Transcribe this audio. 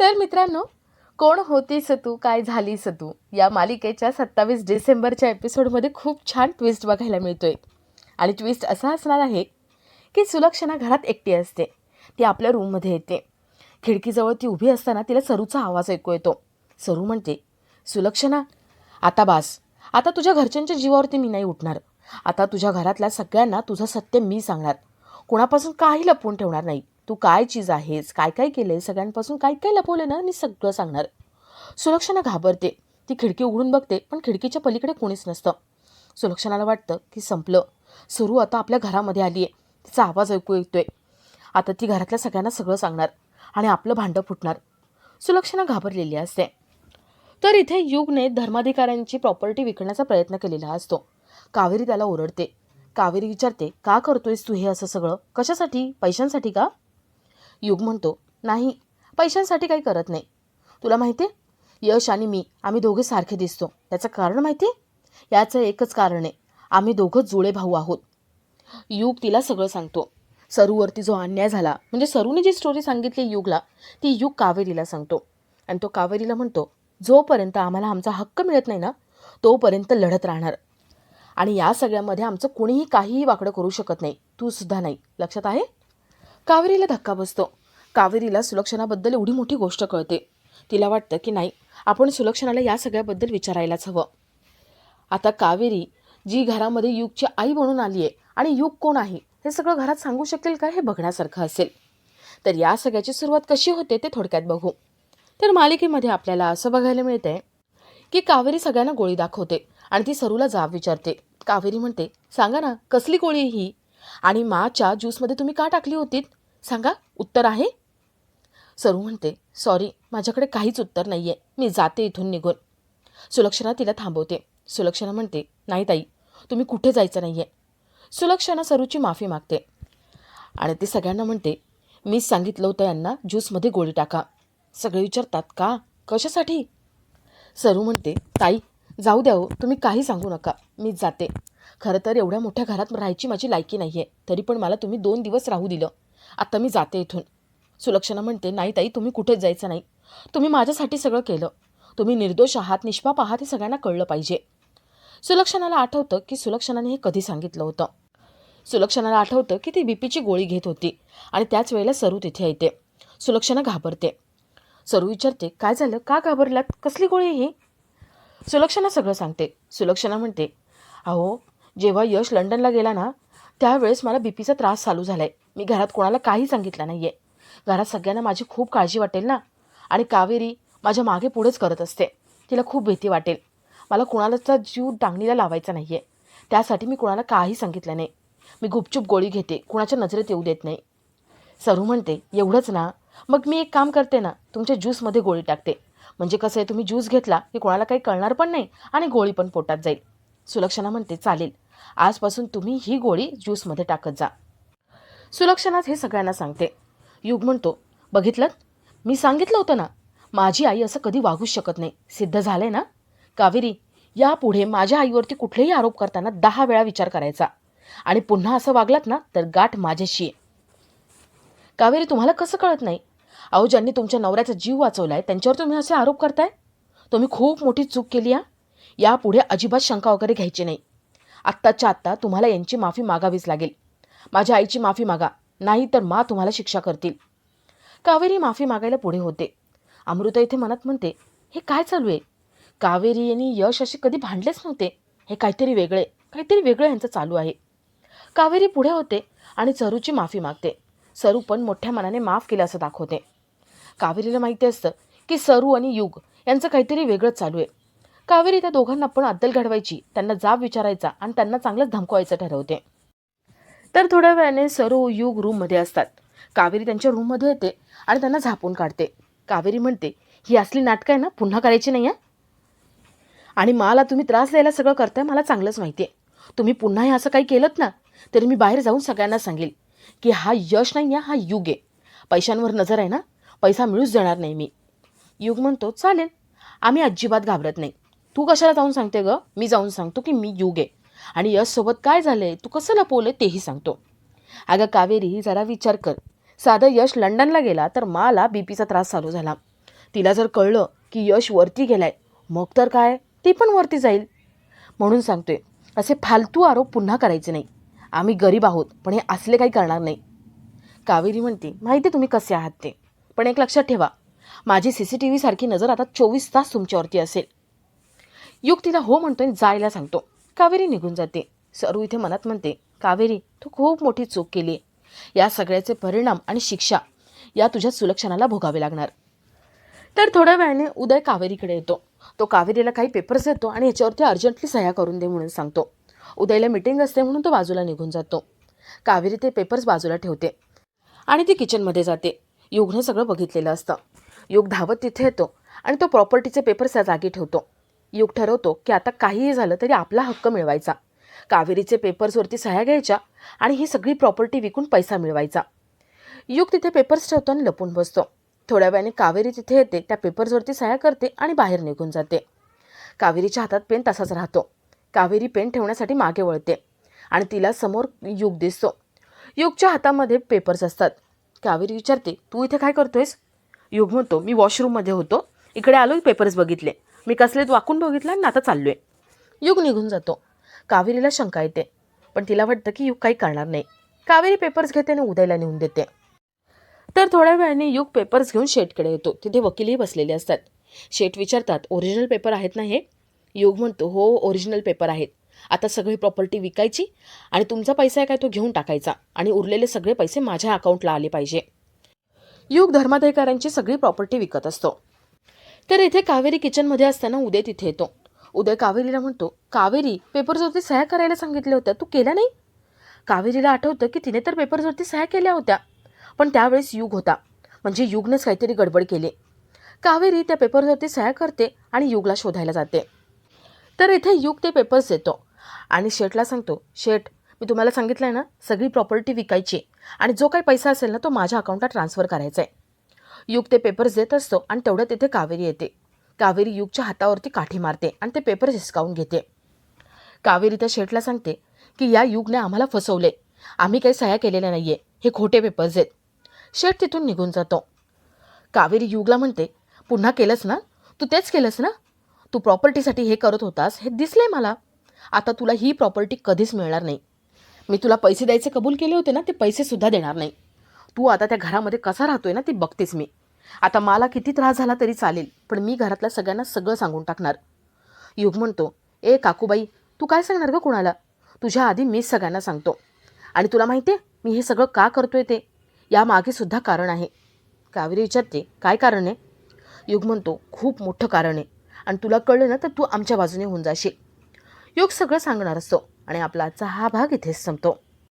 तर मित्रांनो कोण होतीस तू? काय झालीस तू? या मालिकेच्या सत्तावीस डिसेंबरच्या एपिसोडमध्ये खूप छान ट्विस्ट बघायला मिळतोय. आणि ट्विस्ट असा असणार आहे की सुलक्षणा घरात एकटी असते. ती आपल्या रूममध्ये येते. खिडकीजवळ ती उभी असताना तिला सरूचा आवाज ऐकू येतो. सरू म्हणते सुलक्षणा आता बास. आता तुझ्या घरच्यांच्या जीवावरती मी नाही उठणार. आता तुझ्या घरातल्या सगळ्यांना तुझं सत्य मी सांगणार. कोणापासून काही लपवून ठेवणार नाही. तू काय चीज आहेस? काय काय केलंय सगळ्यांपासून काय काय लपवलं ना? मी सगळं सांगणार. सुलक्षणा घाबरते. ती खिडकी उघडून बघते पण खिडकीच्या पलीकडे कोणीच नसतं. सुलक्षणाला वाटतं की संपलं. सुरू आता आपल्या घरामध्ये आली आहे तिचा आवाज ऐकू येतोय. आता ती घरातल्या सगळ्यांना सगळं सांगणार आणि आपलं भांडं फुटणार. सुलक्षणा घाबरलेली असते. तर इथे युगने धर्माधिकाऱ्यांची प्रॉपर्टी विकण्याचा प्रयत्न केलेला असतो. कावेरी त्याला ओरडते. कावेरी विचारते का करतोयस तू हे असं सगळं? कशासाठी? पैशांसाठी का? युग म्हणतो. नाही पैशांसाठी काही करत नाही. तुला माहिती आहे? यश आणि मी आम्ही दोघे सारखे दिसतो. त्याचं कारण माहिती आहे? याचं एकच कारण आहे. आम्ही दोघं जुळे भाऊ आहोत. युग तिला सगळं सांगतो. सरूवरती जो अन्याय झाला म्हणजे सरूने जी स्टोरी सांगितली युगला ती युग कावेरीला सांगतो. आणि तो कावेरीला म्हणतो जोपर्यंत आम्हाला आमचा हक्क मिळत नाही ना तोपर्यंत लढत राहणार. आणि या सगळ्यामध्ये आमचं कोणीही काहीही वाकडं करू शकत नाही. तू सुद्धा नाही. लक्षात आहे? कावेरीला धक्का बसतो. कावेरीला सुलक्षणाबद्दल एवढी मोठी गोष्ट कळते. तिला वाटतं की नाही आपण सुलक्षणाला या सगळ्याबद्दल विचारायलाच हवं. आता कावेरी जी घरामध्ये युगची आई म्हणून आली आहे आणि युग कोण आहे हे सगळं घरात सांगू शकेल का हे बघण्यासारखं असेल. तर या सगळ्याची सुरुवात कशी होते ते थोडक्यात बघू. तर मालिकेमध्ये आपल्याला असं बघायला मिळतंय की कावेरी सगळ्यांना गोळी दाखवते आणि ती सरूला जाब विचारते. कावेरी म्हणते सांगा ना कसली गोळी ही? आणि माच्या ज्यूसमध्ये तुम्ही का टाकली होतीत? सांगा उत्तर आहे? सरू म्हणते सॉरी माझ्याकडे काहीच उत्तर नाही आहे मी जाते इथून निघून. सुलक्षणा तिला थांबवते. सुलक्षणा म्हणते नाही ताई तुम्ही कुठे जायचं नाही आहे सुलक्षणा सरूची माफी मागते. आणि ती सगळ्यांना म्हणते मीच सांगितलं होतं यांना ज्यूसमध्ये गोळी टाका. सगळे विचारतात का? कशासाठी? सरू म्हणते ताई जाऊ द्या हो तुम्ही काही सांगू नका. मीच जाते. खरं तर एवढ्या मोठ्या घरात राहायची माझी लायकी नाही आहे तरी पण मला तुम्ही दोन दिवस राहू दिलं. आता मी जाते इथून. सुलक्षणा म्हणते नाही ताई तुम्ही कुठेच जायचं नाही. तुम्ही माझ्यासाठी सगळं केलं. तुम्ही निर्दोष आहात निष्पाप आहात हे सगळ्यांना कळलं पाहिजे. सुलक्षणाला आठवतं की सुलक्षणाने हे कधी सांगितलं होतं. सुलक्षणाला आठवतं की ती बीपीची गोळी घेत होती आणि त्याच वेळेला सरू तिथे येते. सुलक्षणा घाबरते. सरू विचारते काय झालं? का घाबरल्यात कसली गोळी ही? सुलक्षणा सगळं सांगते. सुलक्षणा म्हणते अहो जेव्हा यश लंडनला गेला ना त्यावेळेस मला बी पीचा त्रास चालू झाला आहे मी घरात कोणाला काही सांगितलं नाही आहे घरात सगळ्यांना माझी खूप काळजी वाटेल ना. आणि कावेरी माझ्या मागे पुढेच करत असते. तिला खूप भीती वाटेल. मला कोणालाचा जीव डांगणीला लावायचा नाही आहे त्यासाठी मी कोणाला काही सांगितलं नाही. मी गुपचूप गोळी घेते. कुणाच्या नजरेत येऊ देत नाही. सरू म्हणते एवढंच ना. मग मी एक काम करते ना. तुमच्या ज्यूसमध्ये गोळी टाकते. म्हणजे कसं आहे तुम्ही ज्यूस घेतला की कोणाला काही कळणार पण नाही आणि गोळी पण पोटात जाईल. सुलक्षणा म्हणते चालेल. आजपासून तुम्ही ही गोळी ज्यूसमध्ये टाकत जा. सुलक्षणाच हे सगळ्यांना सांगते. युग म्हणतो बघितलं? मी सांगितलं होतं ना माझी आई असं कधी वागूच शकत नाही. सिद्ध झालंय ना? कावेरी यापुढे माझ्या आईवरती कुठलेही आरोप करताना दहा वेळा विचार करायचा. आणि पुन्हा असं वागलात ना तर गाठ माझ्याशी आहे कावेरी तुम्हाला कसं कळत नाही? अहो ज्यांनी तुमच्या नवऱ्याचा जीव वाचवलाय त्यांच्यावर तुम्ही असे आरोप करताय? तुम्ही खूप मोठी चूक केली या यापुढे अजिबात शंका वगैरे घ्यायची नाही. आत्ताच्या आत्ता तुम्हाला यांची माफी मागावीच लागेल. माझ्या आईची माफी मागा. नाही तर मा तुम्हाला शिक्षा करतील. कावेरी माफी मागायला पुढे होते. अमृता इथे मनात म्हणते हे काय चालू आहे? कावेरी यांनी यश असे कधी भांडलेच नव्हते. हे काहीतरी वेगळे काहीतरी वेगळं यांचं चालू आहे. कावेरी पुढे होते आणि चरूची माफी मागते. सरू पण मोठ्या मनाने माफ केलं असं दाखवते. कावेरीला माहिती असतं की सरू आणि युग यांचं काहीतरी वेगळंच चालू आहे. कावेरी त्या दोघांना पण अद्दल घडवायची त्यांना जाब विचारायचा आणि त्यांना चांगलंच धमकवायचं ठरवते. तर थोड्या वेळाने सरू युग रूममध्ये असतात. कावेरी त्यांच्या रूममध्ये येते आणि त्यांना झापून काढते. कावेरी म्हणते ही असली नाटकं आहे ना पुन्हा करायची नाही आहे आणि मला तुम्ही त्रास द्यायला सगळं करताय मला चांगलंच माहिती आहे. तुम्ही पुन्हा हे असं काही केलं ना तरी मी बाहेर जाऊन सगळ्यांना सांगेल की हा यश नाही आहे हा युग आहे. पैशांवर नजर आहे ना पैसा मिळूच देणार नाही मी. युग म्हणतो चालेल आम्ही अजिबात घाबरत नाही. तू कशाला जाऊन सांगते गं? मी जाऊन सांगतो की मी युग आहे. आणि यशसोबत काय झालं आहे तू कसं लपवलं तेही सांगतो. अगं कावेरी जरा विचार कर. साधं यश लंडनला गेला तर मला बी पीचा त्रास चालू झाला. तिला जर कळलं की यश वरती गेलाय मग तर काय? ती पण वरती जाईल. म्हणून सांगतोय असे फालतू आरोप पुन्हा करायचे नाही. आम्ही गरीब आहोत पण हे असले काही करणार नाही. कावेरी म्हणते माहिती तुम्ही कसे आहात ते? पण एक लक्षात ठेवा माझी सी सी टी व्हीसारखी नजर आता चोवीस तास तुमच्यावरती असेल. युग तिला हो म्हणतोय जायला सांगतो. कावेरी निघून जाते. सरू इथे मनात म्हणते कावेरी तू खूप मोठी चूक केली. या सगळ्याचे परिणाम आणि शिक्षा या तुझ्या सुलक्षणाला भोगावे लागणार. तर थोड्या वेळाने उदय कावेरीकडे येतो. तो कावेरीला काही पेपर्स देतो आणि याच्यावरती अर्जंटली सह्या करून दे म्हणून सांगतो. उदयला मिटिंग असते म्हणून तो बाजूला निघून जातो. कावेरी ते पेपर्स बाजूला ठेवते आणि ती किचनमध्ये जाते. युगने सगळं बघितलेलं असतं. युग धावत तिथे येतो आणि तो प्रॉपर्टीचे पेपर्स त्या जागी ठेवतो. युग ठरवतो की आता काहीही झालं तरी आपला हक्क मिळवायचा. कावेरीचे पेपर्सवरती सह्या घ्यायच्या आणि ही सगळी प्रॉपर्टी विकून पैसा मिळवायचा. युग तिथे पेपर्स ठेवतो आणि लपून बसतो. थोड्या वेळाने कावेरी तिथे येते त्या पेपर्सवरती सह्या करते आणि बाहेर निघून जाते. कावेरीच्या हातात पेन तसाच राहतो. कावेरी पेन ठेवण्यासाठी मागे वळते आणि तिला समोर युग दिसतो. युगच्या हातामध्ये पेपर्स असतात. कावेरी विचारते तू इथे काय करतोयस? युग म्हणतो मी वॉशरूममध्ये होतो. इकडे आलो पेपर्स बघितले. मी कसलेत वाकून बघितलं आणि आता चाललोय. युग निघून जातो. कावेरीला शंका येते. पण तिला वाटतं की युग काही करणार नाही. कावेरी पेपर्स घेते आणि उदयला नेऊन देते. तर थोड्या वेळाने युग पेपर्स घेऊन शेटकडे येतो. तिथे वकीलही बसलेले असतात. शेट विचारतात ओरिजिनल पेपर आहेत ना हे? युग म्हणतो हो ओरिजिनल पेपर आहेत. आता सगळी प्रॉपर्टी विकायची आणि तुमचा पैसा आहे काय तो घेऊन टाकायचा आणि उरलेले सगळे पैसे माझ्या अकाउंटला आले पाहिजे. युग धर्माधिकाऱ्यांची सगळी प्रॉपर्टी विकत असतो. तर इथे कावेरी किचनमध्ये असताना उदय तिथे येतो. उदय कावेरीला म्हणतो कावेरी पेपर्सवरती सह्या करायला सांगितल्या होत्या. तू केल्या नाही? कावेरीला आठवतं की तिने तर पेपर्सवरती सह्या केल्या होत्या. पण त्यावेळेस युग होता. म्हणजे युगनेच काहीतरी गडबड केली. कावेरी त्या पेपरवरती सह्या करते आणि युगला शोधायला जाते. तर इथे युग ते पेपर्स देतो आणि शेठला सांगतो शेठ मी तुम्हाला सांगितलं आहे ना सगळी प्रॉपर्टी विकायची आणि जो काही पैसा असेल ना तो माझ्या अकाउंटला ट्रान्सफर करायचा आहे. युग ते पेपर्स देत असतो आणि तेवढ्यात तिथे कावेरी येते. कावेरी युगच्या हातावरती काठी मारते आणि ते पेपर हिसकावून घेते. कावेरी त्या शेठला सांगते की या युगने आम्हाला फसवले. आम्ही काही सह्या केलेल्या नाही आहे हे खोटे पेपर्स आहेत शेठ तिथून निघून जातो. कावेरी युगला म्हणते पुन्हा केलंस ना? तू तेच केलंस ना? तू प्रॉपर्टीसाठी हे करत होतास हे दिसले मला. आता तुला ही प्रॉपर्टी कधीच मिळणार नाही. मी तुला पैसे द्यायचे कबूल केले होते ना ते पैसेसुद्धा देणार नाही. तू आता त्या घरामध्ये कसा राहतोय ना ते बघतेस मी. आता मला किती त्रास झाला तरी चालेल पण मी घरातल्या सगळ्यांना सगळं सांगून टाकणार. युग म्हणतो ए काकूबाई तू काय सांगणार गं कुणाला? तुझ्या आधी मीच सगळ्यांना सांगतो. आणि तुला माहिती आहे मी हे सगळं का करतोय ते? यामागे सुद्धा कारण आहे. कावेरी विचारते काय कारण आहे? युग म्हणतो खूप मोठं कारण आहे. आणि तुला कळलं ना तर तू आमच्या बाजूने होऊन जाशील. युग सगळं सांगणार असतो आणि आपला आजचा हा भाग इथेच संपतो.